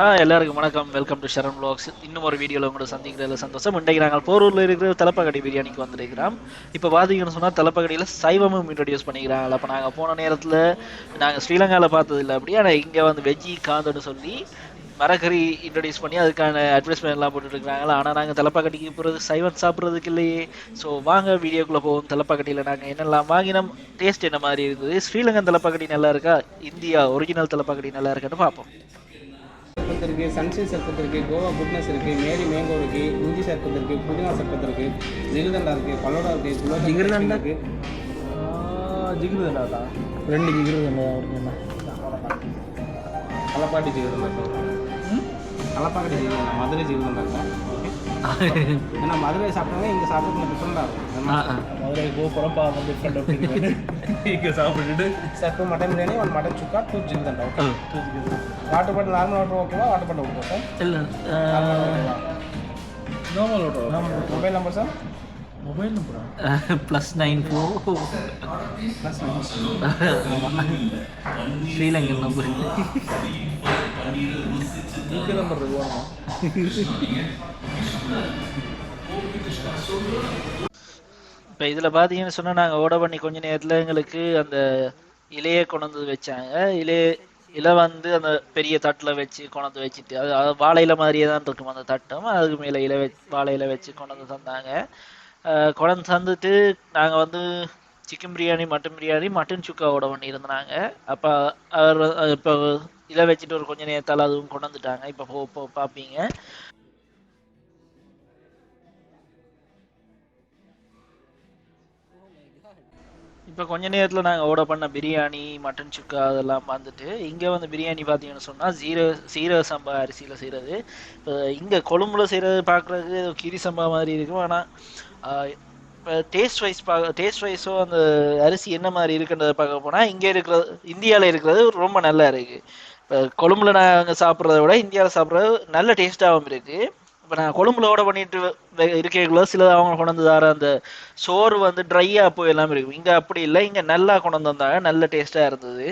ஆ எல்லாருக்கும் வணக்கம். Welcome to Sharan vlogs. இன்னும் ஒரு வீடியோவில் உங்களோட சந்திக்கிறதுல சந்தோஷம். இன்றைக்கு நாங்கள் போரூரில் இருக்கிற தலப்பகடி பிரியாணிக்கு வந்திருக்கிறோம். இப்போ பார்த்தீங்கன்னு சொன்னால் தலப்பகடியில் சைவமும் இன்ட்ரடியூஸ் பண்ணிக்கிறாங்க. அப்போ நாங்கள் போன நேரத்தில் நாங்கள் ஸ்ரீலங்காவில் பார்த்தது இல்லை அப்படி ஆனால் இங்கே வந்து வெஜ்ஜி காந்தன்னு சொல்லி மரக்கறி இன்ட்ரடியூஸ் பண்ணி அதுக்கான அட்வர்டைஸ்மெண்ட் எல்லாம் போட்டுட்டு ஆனால் நாங்கள் தலப்பாக்கட்டிக்கு போகிறது சைவம் சாப்பிட்றதுக்கு இல்லையே. ஸோ வாங்க வீடியோக்குள்ளே போவோம். தலப்பாக்கட்டியில் நாங்கள் என்னெல்லாம் வாங்கினோம் டேஸ்ட் என்ன மாதிரி இருந்தது ஸ்ரீலங்கன் தலப்பாக்கட்டி நல்லா இருக்கா இந்தியா ஒரிஜினல் தலப்பாக்கட்டி நல்லா இருக்கான்னு பார்ப்போம். சர்பத் இருக்கு சன்ஷைன் சர்பத் இருக்கு கோவா குட்னஸ் இருக்கு மேரி மேங்கோ இருக்கு இஞ்சி சர்பத் இருக்கு புதினா சர்பத் இருக்கு ஜிகிர்தண்டா இருக்கு பல்லோடா இருக்கு குலோப் ஜிகிர்தண்டா? இருக்கு. ஜிகிர்தண்டா தான். ரெண்டு ஜிகிருதண்டா இருக்குண்ணா கலப்பாட்டி ஜிகிர்தண்டா. கலப்பாக்கட்டி ஜிகிர்தண்டா மதுரை ஜிகிர்தண்டா இருக்கும் ஏன்னா மதுரை சாப்பிட்டாங்க இங்கே சாப்பிட்டு டிஃப்ரெண்டாக இருக்கும். மதுரை கோபுரம் பாவம் டிஃப்ரெண்ட் இங்கே சாப்பிட்டுட்டு sir mutton biryani one mutton chukka two jigarthanda okay water bottle normal water ஓகேவா வாட்டர். பாட்டில் ஓகே சார் இல்லை நார்மல் ஓட்டோ மொபைல் நம்பர் சார் மொபைல் நம்பரா plus nine four plus Sri Lankan number GPay number இருக்குவாங்க இப்போ இதில் பார்த்தீங்கன்னு சொன்னால் நாங்கள் order பண்ணி கொஞ்ச நேரத்தில் எங்களுக்கு அந்த இலையை கொண்டு வந்து வச்சாங்க. இலைய இலை வந்து அந்த பெரிய தட்டில் வச்சு கொண்டு வச்சுட்டு அது அது வாழை இலை மாதிரியே தான் இருக்கும் அந்த தட்டும். அதுக்கு மேலே இலை வச்சு வாழை இலை வச்சு கொண்டாந்து தந்தாங்க. அஹ் கொண்டு தந்துட்டு நாங்கள் வந்து chicken biryani mutton biryani mutton chukka order பண்ணியிருந்தாங்க அப்போ அவர் இப்போ இலை வச்சுட்டு ஒரு கொஞ்ச நேரத்தால் அதுவும் கொண்டு வந்துட்டாங்க இப்போ போ பார்ப்பீங்க இப்போ கொஞ்ச நேரத்தில் நாங்கள் ஆர்டர் பண்ண பிரியாணி மட்டன் சுக்கா அதெல்லாம் வந்துட்டு இங்கே வந்து பிரியாணி பார்த்தீங்கன்னு சொன்னால் ஜீரோ சீரக சம்பா அரிசியில் செய்கிறது இப்போ இங்கே கொழும்புல செய்கிறது பார்க்குறதுக்கு ஏதோ கிரி சம்பா மாதிரி இருக்கும். ஆனால் இப்போ டேஸ்ட் வைஸ் பார்க்க டேஸ்ட் வைஸோ அந்த அரிசி என்ன மாதிரி இருக்குன்றதை பார்க்க போனால் இங்கே இருக்கிறது இந்தியாவில் இருக்கிறது ரொம்ப நல்லா இருக்குது இப்போ கொழும்புல நாங்கள் சாப்பிட்றத விட இந்தியாவில் சாப்பிட்றது நல்ல டேஸ்ட்டாகவும் இருக்குது இப்போ நான் கொழும்புல ஓட பண்ணிட்டு வெ- சில அவங்க கொண்டு வந்து தர அந்த சோறு வந்து ட்ரையாக போய் எல்லாமே இருக்கும். இங்கே அப்படி இல்லை. இங்கே நல்லா கொண்டு வந்தாங்க நல்ல டேஸ்ட்டாக இருந்தது.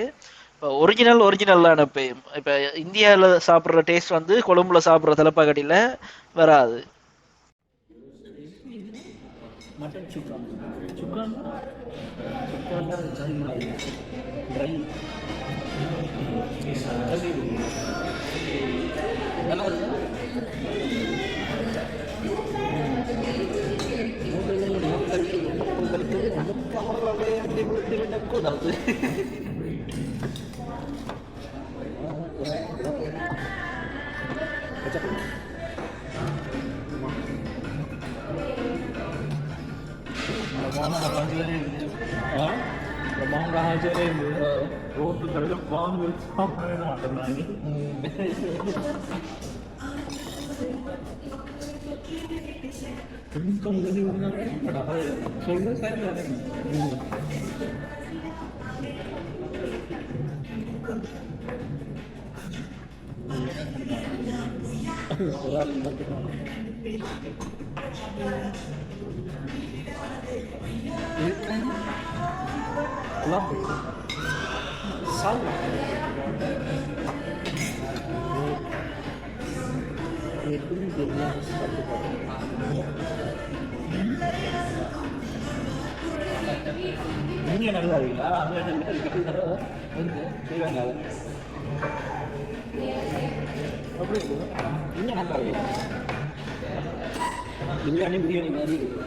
இப்போ ஒரிஜினல் ஒரிஜினல் தான் இப்போ இப்போ இந்தியாவில் சாப்பிட்ற டேஸ்ட் வந்து கொழும்புல சாப்பிட்ற தலைப்பாக்கடியில் வராது. Mutton tôi đầu tư mong ra cho em nữa. Ủa, tôi thấy không có điều nữa đấy Mà đọc இருக்கீங்களா வந்து செய்வாங்க அப்படி இருக்கு நீங்க நல்லா இருக்கீங்க பிரியாணி பிரியாணி மாதிரி இருக்கு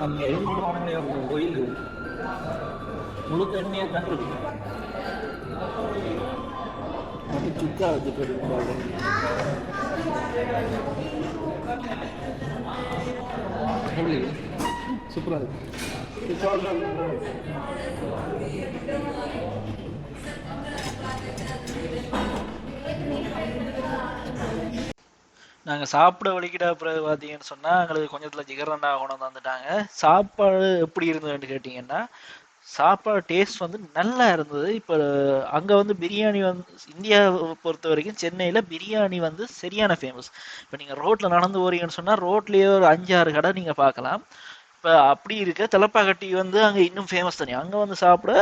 அங்கே எழுநூறு ஒரு கோயில் முழுக்க எண்ணெயாக தான் இருக்கு சுக்கா வச்சுட்டு எப்படி சூப்பராக இருக்கு நாங்கள் சாப்பிட வலிக்கிட்ட பிறகு பார்த்தீங்கன்னு சொன்னால் எங்களுக்கு கொஞ்சத்தில் ஜிகரண்டா கொண்டு வந்து வந்துட்டாங்க சாப்பாடு எப்படி இருந்ததுன்னு கேட்டிங்கன்னா சாப்பாடு டேஸ்ட் வந்து நல்லா இருந்தது. இப்போ அங்கே வந்து பிரியாணி வந்து இந்தியாவை பொறுத்த வரைக்கும் சென்னையில் பிரியாணி வந்து சரியான ஃபேமஸ் இப்போ நீங்கள் ரோட்டில் நடந்து போறீங்கன்னு சொன்னால் ரோட்லேயே ஒரு அஞ்சாறு கடை நீங்கள் பார்க்கலாம் இப்போ அப்படி இருக்க தலப்பாக்கட்டி வந்து அங்கே இன்னும் ஃபேமஸ் தானே. அங்கே வந்து சாப்பிட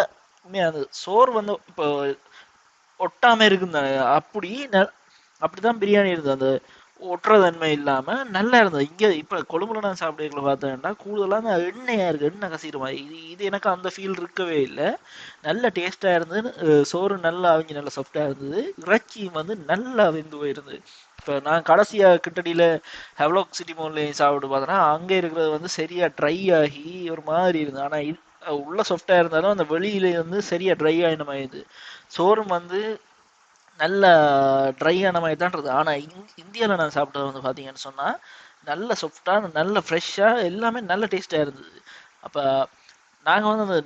உண்மையாக அந்த சோறு வந்து இப்போ ஒட்டாம இருக்குது அப்படி ந- அப்படிதான் பிரியாணி இருந்தது. அந்த ஒட்டுற தன்மை இல்லாம நல்லா இருந்தது. இங்க இப்ப கொழும்புல நான் சாப்பிடல பார்த்தேன்னா கூடுதலா அந்த எண்ணெயா இருக்கு. எண்ணெய் கசிக்கிற மாதிரி. இது இது எனக்கு அந்த ஃபீல் இருக்கவே இல்லை. நல்ல டேஸ்டா இருந்தது. சோறு நல்லா அவிஞ்சு நல்லா சாஃப்டா இருந்தது. இறைச்சியும் வந்து நல்லா வெந்து போயிருந்தது. இப்போ நான் கடைசியாக கிட்டடியில் ஹெவ்லாக் சிட்டி மோன்லேயும் சாப்பிட்டு பார்த்தேன்னா அங்கே இருக்கிறது வந்து சரியாக ட்ரை ஆகி ஒரு மாதிரி இருந்தது. ஆனால் இது உள்ள சாஃப்டாக இருந்தாலும் அந்த வெளியில வந்து சரியாக ட்ரை ஆகின மாதிரி இருந்தது. சோறும் வந்து நல்ல ட்ரை மாதிரி தான் இருந்தது ஆனா இந் இந்தியாவில் நான் சாப்பிட்டது வந்து பார்த்தீங்கன்னு சொன்னா நல்ல சாஃப்டாக நல்ல ஃப்ரெஷ்ஷாக எல்லாமே நல்ல டேஸ்ட்டாக இருந்தது. அப்போ நாங்கள் வந்து அந்த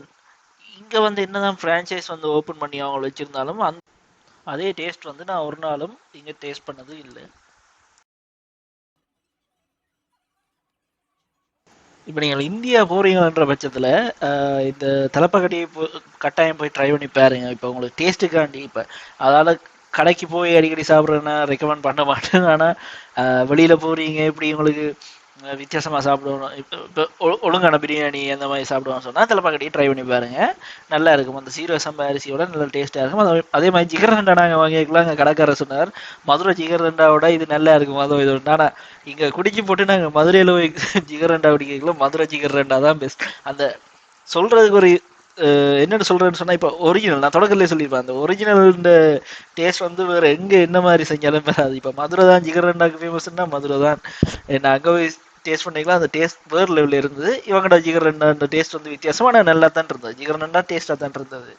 இங்கே வந்து என்னதான் ஃப்ரான்ச்சைஸ் வந்து ஓப்பன் பண்ணி அவங்க வச்சுருந்தாலும் அந் அதே டேஸ்ட் வந்து நான் ஒரு நாளும் இங்கே டேஸ்ட் பண்ணது இல்லை. இப்போ நீங்கள் இந்தியா போகிறீங்கன்ற பட்சத்தில் இந்த தலைப்பக்கட்டியை போ கட்டாயம் போய் ட்ரை பண்ணி பாருங்க. இப்போ உங்களுக்கு டேஸ்ட்டுக்காண்டி இப்போ அதால் கடைக்கு போய் அடிக்கடி சாப்பிட்றேன்னா ரெக்கமெண்ட் பண்ண மாட்டேன். ஆனால் வெளியில் போகிறீங்க இப்படி உங்களுக்கு வித்தியாசமாக சாப்பிடுவோம் இப்போ ஒ- ஒழுங்கான பிரியாணி அந்த மாதிரி சாப்பிடுவோம்னு சொன்னால் தலைப்பக்கட்டியை ட்ரை பண்ணி பாருங்கள் நல்லா இருக்கும். அந்த சீரக சம்பா அரிசியோட நல்ல டேஸ்ட்டாக இருக்கும். அதே அதே மாதிரி ஜிகர்தண்டா நாங்கள் வாங்கிக்கலாம் அங்கே கடைக்காரர் சொன்னார் மதுரை ஜிகர்தண்டாவோட இது நல்லா இருக்கும். அதுவும் இது ஆனால் இங்கே குடிச்சு போட்டு நாங்கள் மதுரையில் போய் ஜிகர் குடிக்கலாம் மதுரை ஜிகர்தண்டா தான் பெஸ்ட் அந்த சொல்கிறதுக்கு ஒரு என்னென்னு சொல்கிறேன்னு சொன்னால் இப்போ ஒரிஜினல் நான் தொடக்கத்திலே சொல்லியிருப்பேன் அந்த ஒரிஜினல் டேஸ்ட் வந்து வேறு எங்கே என்ன மாதிரி செஞ்சாலும் வராது. இப்போ மதுரை தான் ஜிகர்ண்டாக்கு ஃபேமஸ்னா மதுரை தான். நான் அங்கே போய் டேஸ்ட் பண்ணிக்கலாம். அந்த டேஸ்ட் வேறு லெவலில் இருந்தது. இவங்கட ஜிகர் அந்த டேஸ்ட் வந்து வித்தியாசமாக ஆனால் நல்லா தான் இருந்தது. ஜிகர் டேஸ்ட்டாக தான் இருந்தது.